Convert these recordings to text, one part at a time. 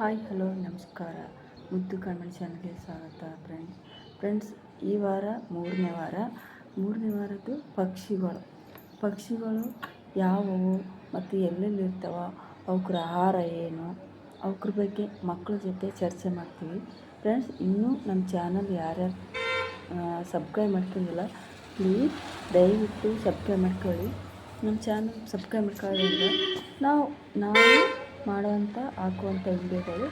Hi, hello, ನಮಸ್ಕಾರ. ಮುದ್ದು ಕಣ್ಮಣಿ ಚಾನಲ್ಗೆ ಸ್ವಾಗತ ಫ್ರೆಂಡ್ಸ್. ಫ್ರೆಂಡ್ಸ್, ಈ ವಾರ ಮೂರನೇ ವಾರ. ಮೂರನೇ ವಾರದ್ದು ಪಕ್ಷಿಗಳು. ಪಕ್ಷಿಗಳು ಯಾವುವು ಮತ್ತು ಎಲ್ಲೆಲ್ಲಿ ಇರ್ತಾವ, ಅವಕ್ರ ಆಹಾರ ಏನು ಅವ್ರ ಬಗ್ಗೆ ಮಕ್ಕಳ ಜೊತೆ ಚರ್ಚೆ ಮಾಡ್ತೀವಿ. ಫ್ರೆಂಡ್ಸ್, ಇನ್ನೂ ನಮ್ಮ ಚಾನಲ್ ಯಾರ್ಯಾರು ಸಬ್ಸ್ಕ್ರೈಬ್ ಮಾಡ್ಕೊಂಡಿಲ್ಲ, ಪ್ಲೀಸ್ ದಯವಿಟ್ಟು ಸಬ್ಸ್ಕ್ರೈಬ್ ಮಾಡ್ಕೊಳ್ಳಿ. ನಮ್ಮ ಚಾನಲ್ ಸಬ್ಸ್ಕ್ರೈಬ್ ಮಾಡ್ಕೊಳ್ಳೋದ್ರಿಂದ ನಾವು ನಾವು ಮಾಡುವಂಥ ಹಾಕುವಂಥ ವಿಡಿಯೋಗಳು.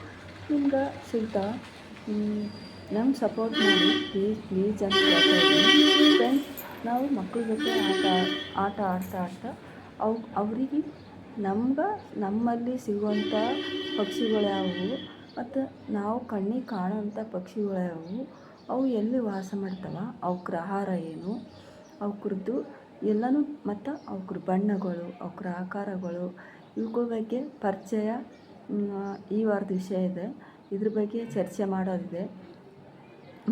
ನಿಮ್ಗೆ ಸಿಗ್ತಾ ನಮ್ಮ ಸಪೋರ್ಟ್ ಮಾಡಿ ಪ್ಲೀಸ್ ಪ್ಲೀಸ್ ಅಂತ ಫ್ರೆಂಡ್ಸ್ ನಾವು ಮಕ್ಕಳ ಜೊತೆ ಆಟ ಆಟ ಆಡ್ತಾ ಆಡ್ತಾ, ಅವು, ಅವರಿಗೆ ನಮ್ಗೆ, ನಮ್ಮಲ್ಲಿ ಸಿಗುವಂಥ ಪಕ್ಷಿಗಳು ಯಾವುವು ಮತ್ತು ನಾವು ಕಣ್ಣಿಗೆ ಕಾಣುವಂಥ ಪಕ್ಷಿಗಳು ಯಾವುವು ಅವು ಎಲ್ಲಿ ವಾಸ ಮಾಡ್ತಾವೆ, ಅವಕ್ರ ಆಹಾರ ಏನು ಅವ್ರದ್ದು ಎಲ್ಲನೂ ಮತ್ತು ಅವ್ರ ಬಣ್ಣಗಳು ಅವ್ರ ಆಕಾರಗಳು ಇವುಗಳ ಬಗ್ಗೆ ಪರಿಚಯ ಈ ವಾರದ ವಿಷಯ ಇದೆ. ಇದ್ರ ಬಗ್ಗೆ ಚರ್ಚೆ ಮಾಡೋದಿದೆ.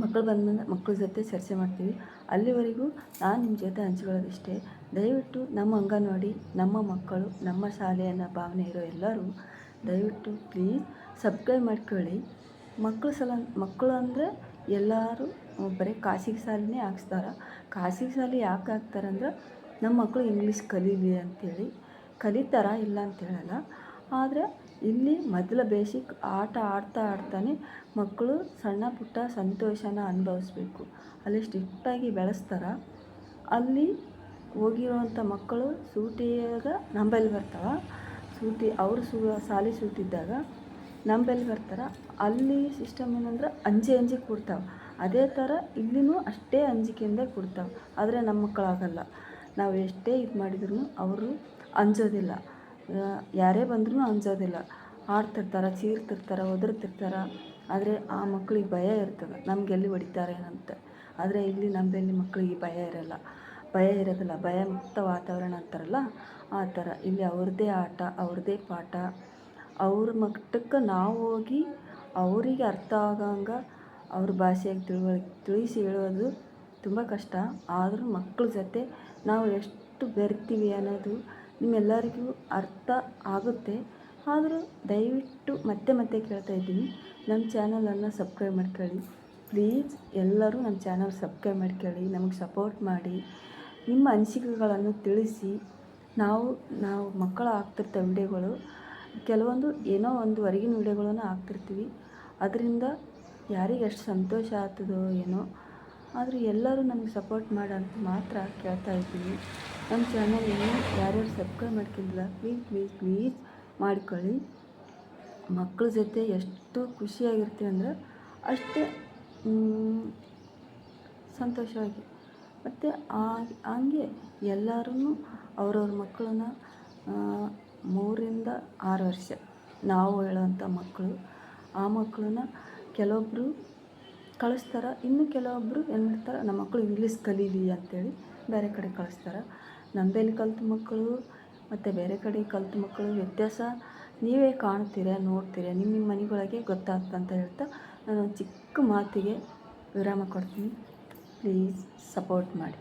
ಮಕ್ಕಳು ಬಂದ ಮಕ್ಕಳ ಜೊತೆ ಚರ್ಚೆ ಮಾಡ್ತೀವಿ. ಅಲ್ಲಿವರೆಗೂ ನಾನು ನಿಮ್ಮ ಜೊತೆ ಹಂಚ್ಕೊಳ್ಳೋದಿಷ್ಟೇ. ದಯವಿಟ್ಟು ನಮ್ಮ ಅಂಗನವಾಡಿ, ನಮ್ಮ ಮಕ್ಕಳು, ನಮ್ಮ ಶಾಲೆ ಅನ್ನೋ ಭಾವನೆ ಇರೋ ಎಲ್ಲರೂ ದಯವಿಟ್ಟು ಪ್ಲೀಸ್ ಸಬ್ಸ್ಕ್ರೈಬ್ ಮಾಡ್ಕೊಳ್ಳಿ. ಮಕ್ಕಳು ಸಲ, ಮಕ್ಕಳು ಅಂದರೆ ಎಲ್ಲರೂ, ಬರೀ ಖಾಸಗಿ ಶಾಲೆನೇ ಹಾಕ್ಸ್ತಾರೆ. ಖಾಸಗಿ ಶಾಲೆ ಯಾಕೆ ಹಾಕ್ತಾರಂದ್ರೆ ನಮ್ಮ ಮಕ್ಕಳು ಇಂಗ್ಲೀಷ್ ಕಲೀಲಿ ಅಂಥೇಳಿ ಕಲಿತಾರ ಇಲ್ಲ ಅಂತ ಹೇಳಲ್ಲ. ಆದರೆ ಇಲ್ಲಿ ಮೊದಲ ಬೇಸಿಕ್ ಆಟ ಆಡ್ತಾ ಆಡ್ತಾನೆ ಮಕ್ಕಳು ಸಣ್ಣ ಪುಟ್ಟ ಸಂತೋಷನ ಅನುಭವಿಸ್ಬೇಕು. ಅಲ್ಲಿ ಸ್ಟ್ರಿಕ್ಟಾಗಿ ಬೆಳೆಸ್ತಾರೆ? ಅಲ್ಲಿ ಹೋಗಿರುವಂಥ ಮಕ್ಕಳು ಸೂಟಿಯಾಗ ನಂಬಲ್ಲಿ ಬರ್ತಾವೆ. ಸೂಟಿ ಅವರು ಸೂ ಶಾಲೆ ಸೂಟಿದ್ದಾಗ ನಂಬಲ್ಲಿ ಬರ್ತಾರೆ? ಅಲ್ಲಿ ಸಿಸ್ಟಮ್ ಏನಂದ್ರೆ ಅಂಜಿ ಅಂಜಿ ಕೊಡ್ತಾವೆ. ಅದೇ ಥರ ಇಲ್ಲಿನೂ ಅಷ್ಟೇ ಅಂಜಿಕೆಯಿಂದ ಕೊಡ್ತಾವೆ. ಆದರೆ ನಮ್ಮ ಮಕ್ಕಳಾಗಲ್ಲ ನಾವು ಎಷ್ಟೇ ಇದು ಮಾಡಿದ್ರು ಅವರು ಅಂಜೋದಿಲ್ಲ. ಯಾರೇ ಬಂದ್ರೂ ಅಂಜೋದಿಲ್ಲ. ಆಡ್ತಿರ್ತಾರೆ ಚೀರ್ತಿರ್ತಾರೆ ಒದರ್ತಿರ್ತಾರೆ ಆದರೆ ಆ ಮಕ್ಳಿಗೆ ಭಯ ಇರ್ತದೆ. ನಮಗೆಲ್ಲಿ ಹೊಡಿತಾರೇನಂತ ಆದರೆ ಇಲ್ಲಿ ನಮ್ಮಲ್ಲಿ ಮಕ್ಕಳಿಗೆ ಭಯ ಇರೋಲ್ಲ. ಭಯ ಇರೋದಿಲ್ಲ. ಭಯ ಮುಕ್ತ ವಾತಾವರಣ ಅಂತಾರಲ್ಲ, ಆ ಥರ. ಇಲ್ಲಿ ಅವ್ರದ್ದೇ ಆಟ, ಅವ್ರದ್ದೇ ಪಾಠ. ಅವ್ರ ಮಟ್ಟಕ್ಕೆ ನಾವು ಹೋಗಿ ಅವರಿಗೆ ಅರ್ಥ ಆಗಂಗೆ ಅವ್ರ ಭಾಷೆಗೆ ತಿಳುವ ತಿಳಿಸಿ ಹೇಳೋದು ತುಂಬ ಕಷ್ಟ. ಆದರೂ ಮಕ್ಕಳ ಜೊತೆ ನಾವು ಎಷ್ಟು ಬೆರಿತೀವಿ ಅನ್ನೋದು ನಿಮ್ಮೆಲ್ಲರಿಗೂ ಅರ್ಥ ಆಗುತ್ತೆ. ಆದರೂ ದಯವಿಟ್ಟು ಮತ್ತೆ ಮತ್ತೆ ಕೇಳ್ತಾ ಇದ್ದೀನಿ. ನಮ್ಮ ಚಾನಲನ್ನು ಸಬ್ಸ್ಕ್ರೈಬ್ ಮಾಡ್ಕೊಳ್ಳಿ. ಪ್ಲೀಸ್ ಎಲ್ಲರೂ ನಮ್ಮ ಚಾನಲ್ ಸಬ್ಸ್ಕ್ರೈಬ್ ಮಾಡ್ಕೊಳ್ಳಿ. ನಮಗೆ ಸಪೋರ್ಟ್ ಮಾಡಿ. ನಿಮ್ಮ ಅನಿಸಿಕೆಗಳನ್ನು ತಿಳಿಸಿ. ನಾವು ನಾವು ಮಕ್ಕಳು ಆಗ್ತಿರ್ತವೆ ವಿಡಿಯೋಗಳು, ಕೆಲವೊಂದು ಏನೋ ಒಂದು ಹೊರಗಿನ ವಿಡಿಯೋಗಳನ್ನು ಹಾಕ್ತಿರ್ತೀವಿ ಅದರಿಂದ ಯಾರಿಗೆ ಎಷ್ಟು ಸಂತೋಷ ಆಗ್ತದೋ ಏನೋ ಆದರೆ ಎಲ್ಲರೂ ನಮಗೆ ಸಪೋರ್ಟ್ ಮಾಡಂತ ಮಾತ್ರ ಕೇಳ್ತಾ ಇದ್ದೀವಿ. ನಮ್ಮ ಚಾನಲ್ ಇನ್ನೂ ಯಾರ್ಯಾರು ಸಬ್ಸ್ಕ್ರೈಬ್ ಮಾಡ್ಕೊಂಡಿಲ್ಲ ಪ್ಲೀಸ್ ಪ್ಲೀಸ್ ಪ್ಲೀಸ್ ಮಾಡ್ಕೊಳ್ಳಿ. ಮಕ್ಕಳ ಜೊತೆ ಎಷ್ಟು ಖುಷಿಯಾಗಿರ್ತೀವಿ ಅಂದ್ರೆ ಅಷ್ಟೇ ಸಂತೋಷವಾಗಿ. ಮತ್ತು ಹಂಗೆ ಎಲ್ಲರೂ ಅವ್ರವ್ರ ಮಕ್ಕಳನ್ನ ಮೂರಿಂದ ಆರು ವರ್ಷ ನಾವು ಹೇಳೋವಂಥ ಮಕ್ಕಳು, ಆ ಮಕ್ಕಳನ್ನ ಕೆಲವೊಬ್ಬರು ಕಳಿಸ್ತಾರೆ. ಇನ್ನು ಕೆಲವೊಬ್ಬರು ಏನು ಮಾಡ್ತಾರೆ ನಮ್ಮ ಮಕ್ಕಳು ಇಂಗ್ಲೀಷ್ ಕಲೀಲಿ ಅಂತೇಳಿ ಬೇರೆ ಕಡೆ ಕಳಿಸ್ತಾರೆ. ನಂಬಲ್ಲಿ ಕಲಿತ ಮಕ್ಕಳು ಮತ್ತು ಬೇರೆ ಕಡೆ ಕಲ್ತ ಮಕ್ಕಳು ವ್ಯತ್ಯಾಸ ನೀವೇ ಕಾಣ್ತೀರ, ನೋಡ್ತೀರ ನಿಮ್ಮ ನಿಮ್ಮ ಮನೆಗಳಿಗೆ ಗೊತ್ತಾಗ್ತದೆ ಅಂತ ಹೇಳ್ತಾ ನಾನು ಚಿಕ್ಕ ಮಾತಿಗೆ ವಿರಾಮ ಕೊಡ್ತೀನಿ. ಪ್ಲೀಸ್ ಸಪೋರ್ಟ್ ಮಾಡಿ.